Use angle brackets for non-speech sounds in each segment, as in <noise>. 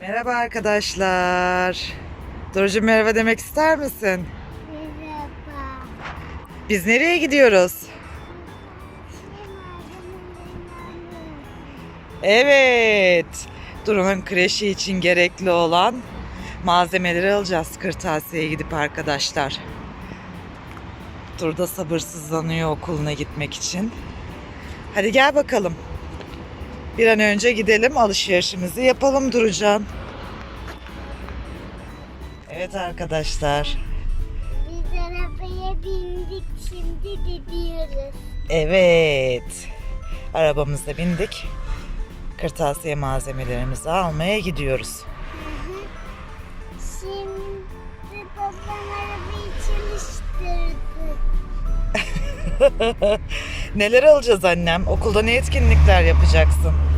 Merhaba arkadaşlar. Durucu merhaba demek ister misin? Merhaba. Biz nereye gidiyoruz? Evet. Duru'nun kreşi için gerekli olan malzemeleri alacağız kırtasiyeye gidip arkadaşlar. Duru da sabırsızlanıyor okuluna gitmek için. Hadi gel bakalım. Bir an önce gidelim alışverişimizi yapalım Durucan. Evet arkadaşlar. Biz arabaya bindik şimdi gidiyoruz. Evet. Arabamıza bindik. Kırtasiye malzemelerimizi almaya gidiyoruz. Şimdi babam arabayı çalıştırdı. <laughs> Neler alacağız annem? Okulda ne etkinlikler yapacaksın?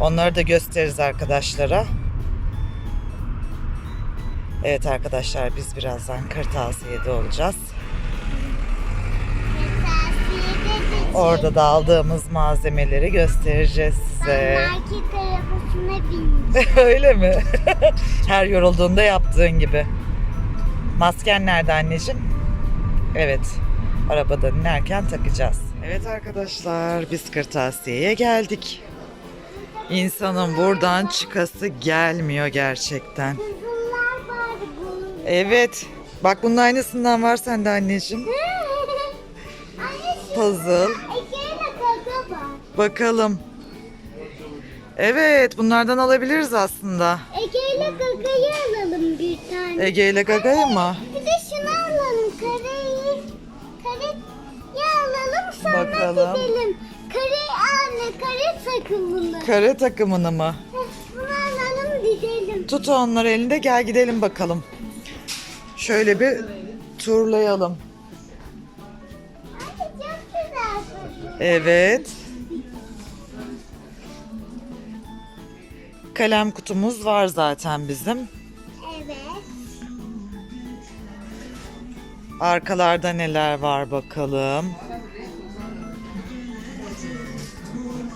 Onları da gösteririz arkadaşlara. Evet arkadaşlar biz birazdan kırtasiyede olacağız. Orada da aldığımız malzemeleri göstereceğiz size. Ben market arabasına bindim. <laughs> Öyle mi? <laughs> Her yorulduğunda yaptığın gibi. Masken nerede anneciğim? Evet. Arabadan inerken takacağız. Evet arkadaşlar biz kırtasiyeye geldik. İnsanın buradan çıkası gelmiyor gerçekten. Evet. Bak bunun aynısından var sende anneciğim. <laughs> Puzzle. Bakalım. Evet bunlardan alabiliriz aslında. Ege'yle kakayı alalım bir tane. Ege ile Gaga'yı mı? Bir de şunu alalım kareyi. Kareyi alalım sonra Bakalım. gidelim. Kare anne kare takımını mı? Bunu alalım gidelim. Tut onları elinde gel gidelim bakalım. Şöyle bir turlayalım. Anne çok güzel. Evet. Kalem kutumuz var zaten bizim. Evet. Arkalarda neler var bakalım.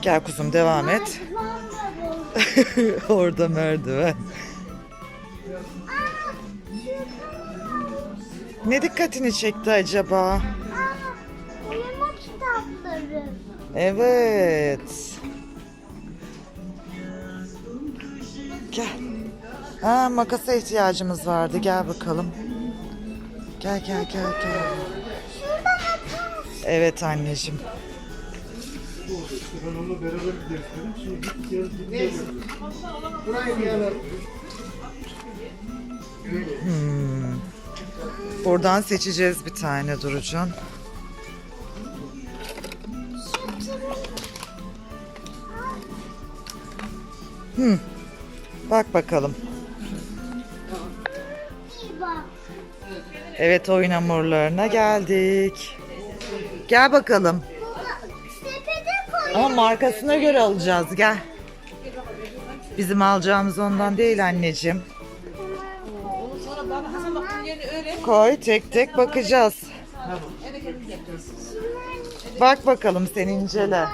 Gel kuzum devam et. <laughs> Orada. Merdiven. Ne dikkatini çekti acaba? Uyuma kitapları. Evet. Gel. Ha, makasa ihtiyacımız vardı. Gel bakalım. Gel gel gel gel. Şurada anneciğim. Ben onunla beraber gideriz dedim. Şimdi git gel git gel. Buraya gel. Hmm. Buradan seçeceğiz bir tane Durucan. Kimin? Bak bakalım. Evet oyun hamurlarına geldik. Gel bakalım. Ama markasına göre alacağız gel. Bizim alacağımız ondan değil anneciğim. Koy tek tek bakacağız. Bak bakalım sen incele.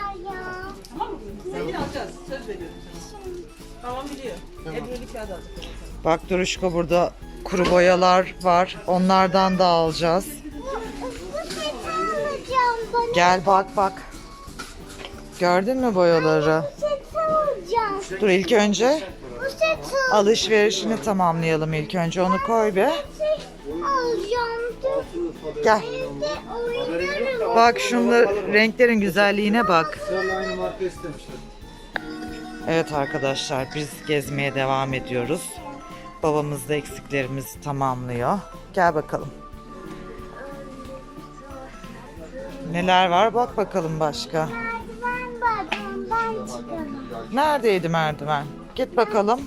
Bak Duruşko burada kuru boyalar var. Onlardan da alacağız. Gel bak bak. Gördün mü boyaları? Dur ilk önce alışverişini tamamlayalım ilk önce onu koy be. Gel. Bak şunlar renklerin güzelliğine bak. Evet arkadaşlar biz gezmeye devam ediyoruz. Babamız da eksiklerimizi tamamlıyor. Gel bakalım. Sineler var bak bakalım başka. Neredeydi merdiven? Git bakalım.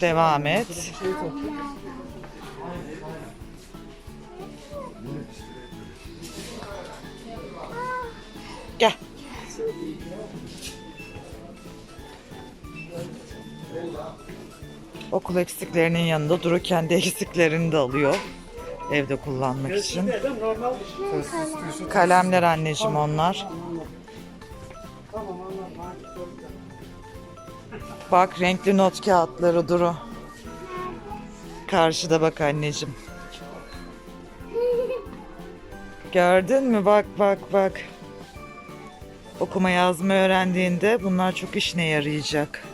Devam et. Gel. Okul eksiklerinin yanında Duru kendi eksiklerini de alıyor. Evde kullanmak için. İstiyorsun. Kalemler anneciğim onlar. Bak renkli not kağıtları Duru. Karşıda bak anneciğim. Gördün mü? Bak bak bak. Okuma yazma öğrendiğinde bunlar çok işine yarayacak.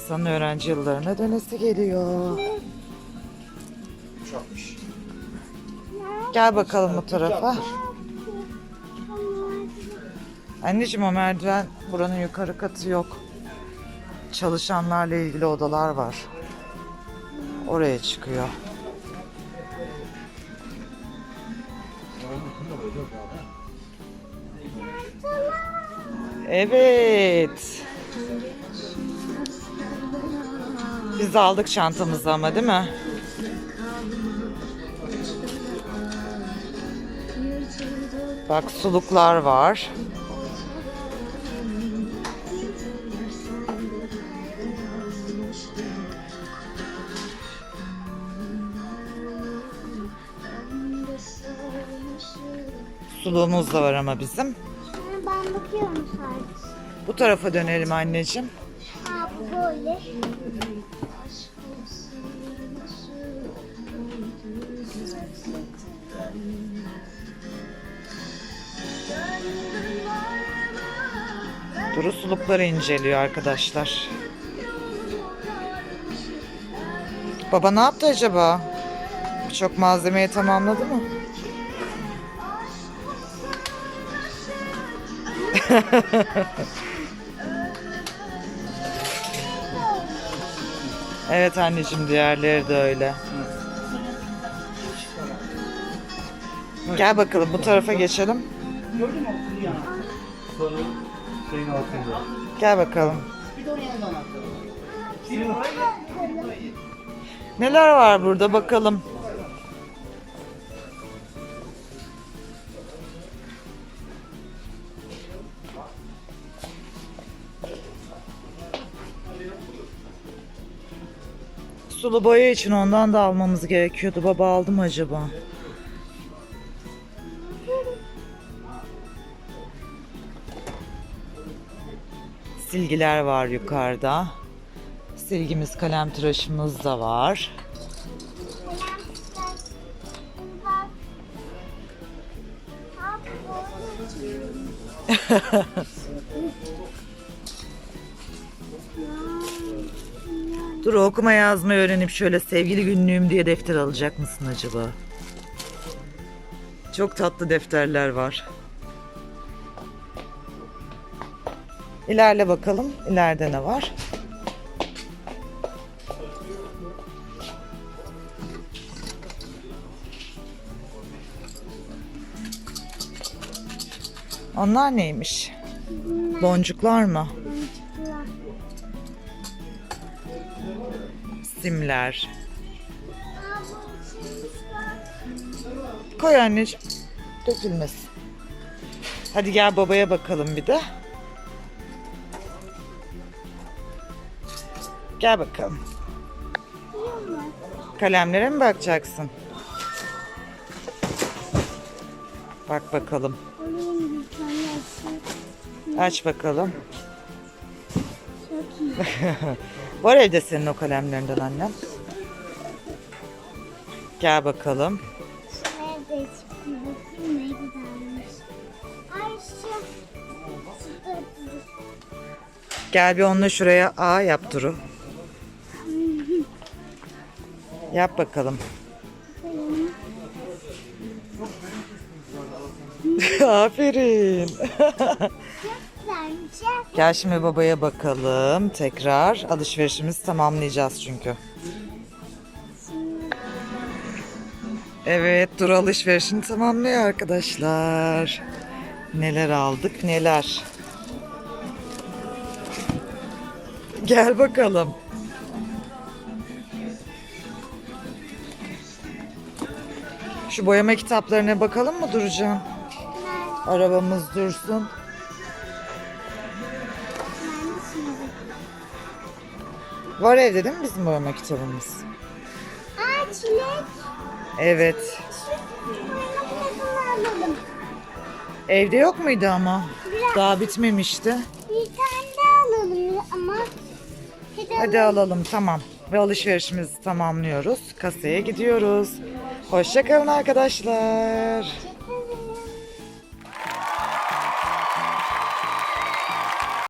İnsanın öğrenci yıllarına dönesi geliyor. Gel bakalım bu tarafa. Anneciğim o merdiven buranın yukarı katı yok. Çalışanlarla ilgili odalar var. Oraya çıkıyor. Evet. Biz aldık çantamızı ama değil mi? Bak suluklar var. Suluğumuz da var ama bizim. Ben bakıyorum sadece. Bu tarafa dönelim anneciğim. Ha bu böyle. Duru sulukları inceliyor arkadaşlar. Baba ne yaptı acaba? Çok malzemeyi tamamladı mı? <laughs> evet anneciğim diğerleri de öyle. Gel bakalım bu tarafa geçelim. Gördün mü kuru? Sonra şeyin altında. Gel bakalım. Bir de yanında anahtarı. Neler var burada bakalım. Sulu boya için ondan da almamız gerekiyordu. Baba aldı mı acaba? Silgiler var yukarıda. Silgimiz, kalem tıraşımız da var. <laughs> Dur okuma yazmayı öğrenip şöyle sevgili günlüğüm diye defter alacak mısın acaba? Çok tatlı defterler var. İlerle bakalım. İleride ne var? Onlar neymiş? Boncuklar mı? Boncuklar. Simler. Koy anneciğim. Dökülmesin. Hadi gel babaya bakalım bir de. Gel bakalım. Kalemlere mi bakacaksın? Bak bakalım. Aç bakalım. <laughs> Var evde senin o kalemlerinden annem. Gel bakalım. Gel bir onunla şuraya A yap Duru. Yap bakalım. <laughs> Aferin. Gel şimdi babaya bakalım. Tekrar alışverişimizi tamamlayacağız çünkü. Evet Duru alışverişini tamamlıyor arkadaşlar. Neler aldık neler. Gel bakalım. Şu boyama kitaplarına bakalım mı Durucan? Arabamız dursun. Var evde değil mi bizim boyama kitabımız? Aa çilek. Evet. Evde yok muydu ama? Daha bitmemişti. Bir tane daha alalım ama. Hadi, Hadi alalım tamam. Ve alışverişimizi tamamlıyoruz. Kasaya gidiyoruz. Hoşçakalın arkadaşlar.